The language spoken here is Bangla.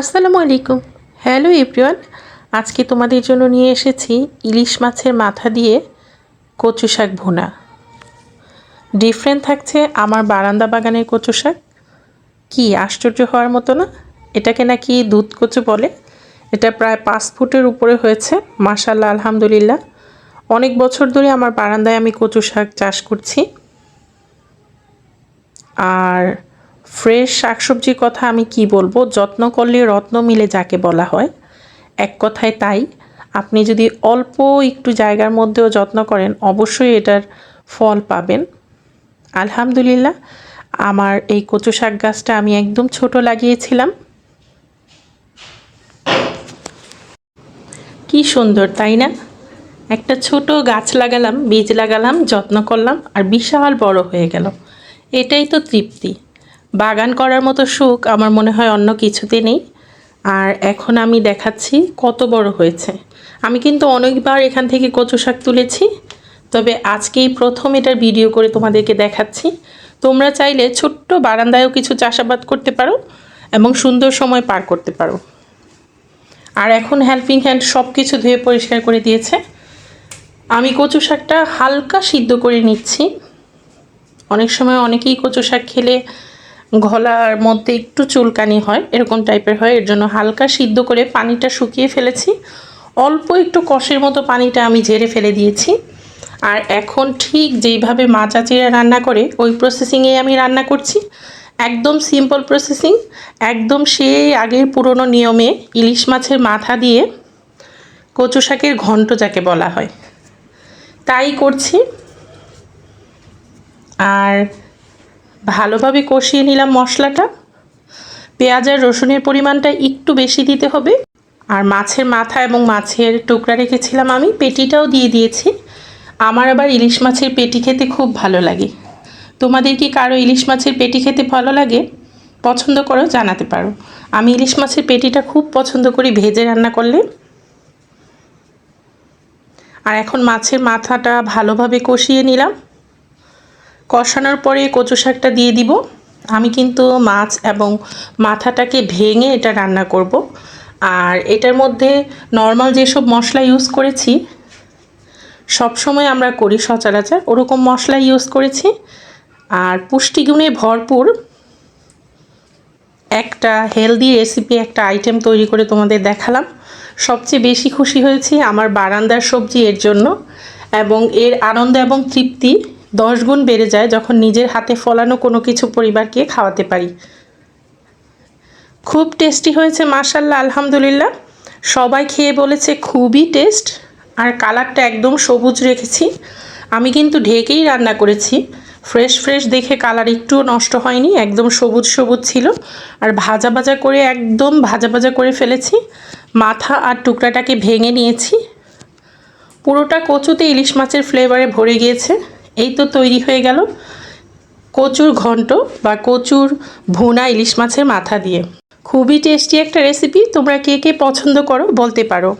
আসসালামু আলাইকুম। হ্যালো এভরিওয়ান, আজকে তোমাদের জন্য নিয়ে এসেছি ইলিশ মাছের মাথা দিয়ে কচু শাক ভুনা। ডিফারেন্ট থাকছে আমার বারান্দা বাগানের কচু শাক। কি, আশ্চর্য হওয়ার মতো না? এটাকে নাকি দুধ কচু বলে। এটা প্রায় পাঁচ ফুটের উপরে হয়েছে মাশাল্লাহ আলহামদুলিল্লাহ। অনেক বছর ধরে আমার বারান্দায় আমি কচু শাক চাষ করছি। আর ফ্রেশ শাকসবজির কথা আমি কি বলব? যত্ন করলে রত্ন মিলে যাকে বলা হয়। এক কথায় তাই। আপনি যদি অল্প একটু জায়গার মধ্যেও যত্ন করেন, অবশ্যই এটার ফল পাবেন। আলহামদুলিল্লাহ, আমার এই কচু শাক গাছটা আমি একদম ছোট লাগিয়েছিলাম। কি সুন্দর, তাই না? একটা ছোট গাছ লাগালাম, বীজ লাগালাম, যত্ন করলাম, আর বিশাল বড় হয়ে গেল। এটাই তো তৃপ্তি। বাগান করার মতো সুখ আমার মনে হয় অন্য কিছুতে নেই। আর এখন আমি দেখাচ্ছি কত বড় হয়েছে। আমি কিন্তু অনেকবার এখান থেকে কচু শাক তুলেছি। তবে আজকেই প্রথম এটার ভিডিও করে তোমাদেরকে দেখাচ্ছি। তোমরা চাইলে ছোট্ট বারান্দায়ও কিছু চাষাবাদ করতে পারো এবং সুন্দর সময় পার করতে পারো। আর এখন হেল্পিং হ্যান্ড সব কিছু ধুয়ে পরিষ্কার করে দিয়েছে। আমি কচু শাকটা হালকা সিদ্ধ করে নিচ্ছি। অনেক সময় অনেকেই কচু শাক খেলে গলার মধ্যে একটু চুলকানি হয়, এরকম টাইপের হয়। এর জন্য হালকা সিদ্ধ করে পানিটা শুকিয়ে ফেলেছি। অল্প একটু কষের মতো পানিটা আমি ঝেড়ে ফেলে দিয়েছি। আর এখন ঠিক যেইভাবে মাচা চিরা রান্না করে, ওই প্রসেসিংয়ে আমি রান্না করছি। একদম সিম্পল প্রসেসিং একদম সেই আগের পুরনো নিয়মে ইলিশ মাছের মাথা দিয়ে কচু শাকের ঘন্ট যাকে বলা হয়। তাই করছি। আর ভালোভাবে কষিয়ে নিলাম মশলাটা। পেঁয়াজ আর রসুনের পরিমাণটা একটু বেশি দিতে হবে। আর মাছের মাথা এবং মাছের টুকরা রেখেছিলাম আমি, পেটিটাও দিয়ে দিয়েছি। আমার আবার ইলিশ মাছের পেটি খেতে খুব ভালো লাগে। তোমাদের কি কারও ইলিশ মাছের পেটি খেতে ভালো লাগে? পছন্দ করো, জানাতে পারো। আমি ইলিশ মাছের পেটিটা খুব পছন্দ করি ভেজে রান্না করলে। আর এখন মাছের মাথাটা ভালোভাবে কষিয়ে নিলাম। কষানোর পরে কচু শাকটা দিয়ে দিব। আমি কিন্তু মাছ এবং মাথাটাকে ভেঙে এটা রান্না করব। আর এটার মধ্যে নর্মাল যেসব মশলা ইউজ করেছি সব সময় আমরা করি সচরাচর। ওরকম মশলা ইউজ করেছি। আর পুষ্টিগুণে ভরপুর একটা হেলদি রেসিপি একটা আইটেম তৈরি করে তোমাদের দেখালাম। সবচেয়ে বেশি খুশি হয়েছি আমার বারান্দার সবজি এর জন্য এবং এর আনন্দ এবং তৃপ্তি। দশ গুণ বেড়ে যায় যখন নিজের হাতে ফলানো কোনো কিছু পরিবারকে খাওয়াতে পারি। খুব টেস্টি হয়েছে মার্শাল্লাহ আলহামদুলিল্লাহ। সবাই খেয়ে বলেছে খুবই টেস্ট, আর কালারটা একদম সবুজ রেখেছি। আমি কিন্তু ঢেকেই রান্না করেছি। ফ্রেশ ফ্রেশ দেখে কালার একটুও নষ্ট হয়নি, একদম সবুজ সবুজ ছিল। আর ভাজা ভাজা করে একদম ভাজা ভাজা করে ফেলেছি। মাথা আর টুকরাটাকে ভেঙে নিয়েছি। পুরোটা কচুতে ইলিশ মাছের ফ্লেভারে ভরে গিয়েছে। এই তো তৈরি হয়ে গেল কচুর ঘন্ট বা কচুর ভুনা ইলিশ মাছের মাথা দিয়ে। খুবই টেস্টি একটা রেসিপি তোমরা কে কে পছন্দ করো বলতে পারো।